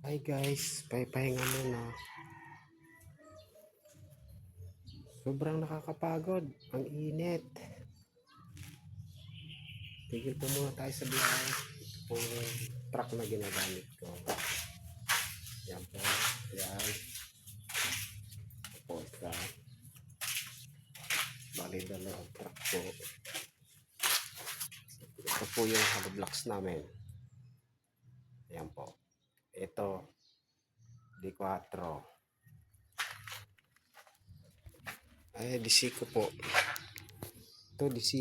Hi guys, pahipahinga muna. Sobrang nakakapagod. Ang init. Tigil po muna tayo sa biyahe. Ito yung truck na ginagamit ko. Yan po. Yan. Ito isa. Bali dalawang truck po. Ito po yung hollow blocks namin. Yan po. Ito, D4. Ay, D5 po. Ito, D5.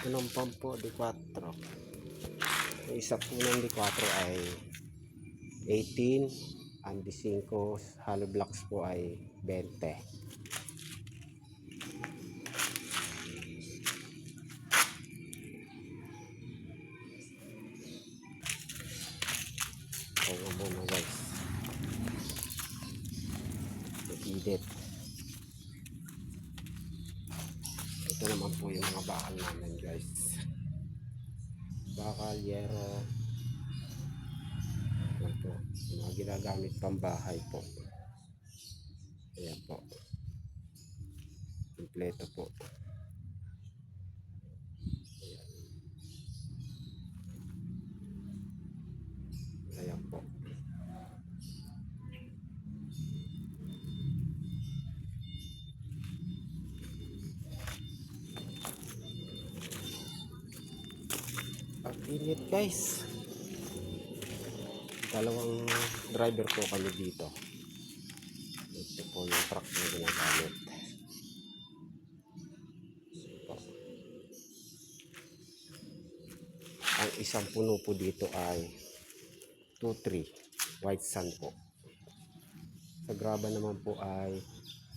Ito pump po, D4. Yung isa po ng D4 ay 18. Ang D5 hollow blocks po ay 20. Kaya muna guys. Nag-edit. Ito naman po yung mga bakal namin guys. Bakal, yero. Yan po. Mga ginagamit pang bahay po. Ayan po. Kompleto po. Init guys. Dalawang driver po kami dito. Ito po yung truck na ginagamit. Ang isang puno po dito ay 2.3 white sand po. Sa graba naman po ay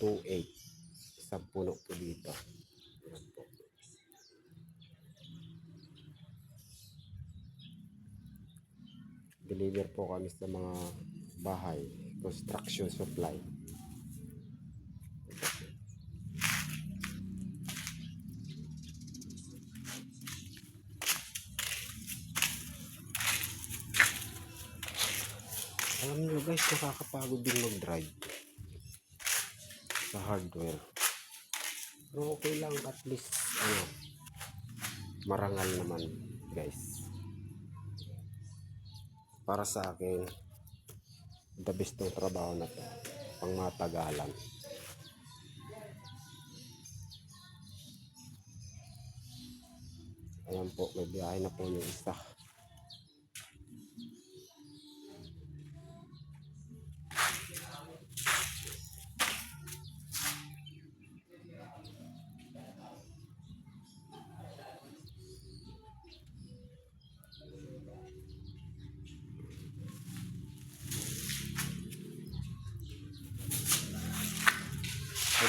2.8 isang puno po dito. Deliver po kami sa mga bahay, construction supply. Alam nyo guys, nakakapagod din mag-drive sa hardware. Pero okay lang at least ano, marangal naman guys. Para sa akin, the best tong trabaho na to. Pang matagalan. Ayan po, may biyahe na po yung isa.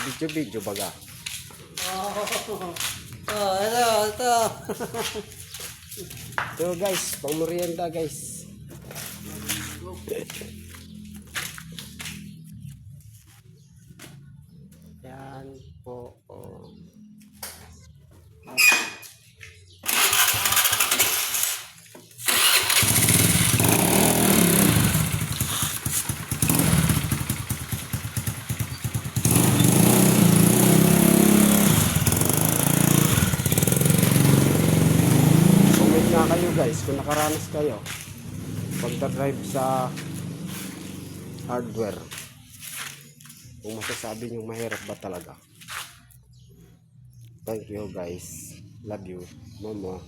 Video-video baga. Oh, ito, ito. Ito guys, pang merienda guys. Yan po. Oh. Comment nga kayo guys kung nakaranas kayo pagdadrive sa hardware. Kung masasabi nyo mahirap ba talaga. Thank you guys. Love you. Mama.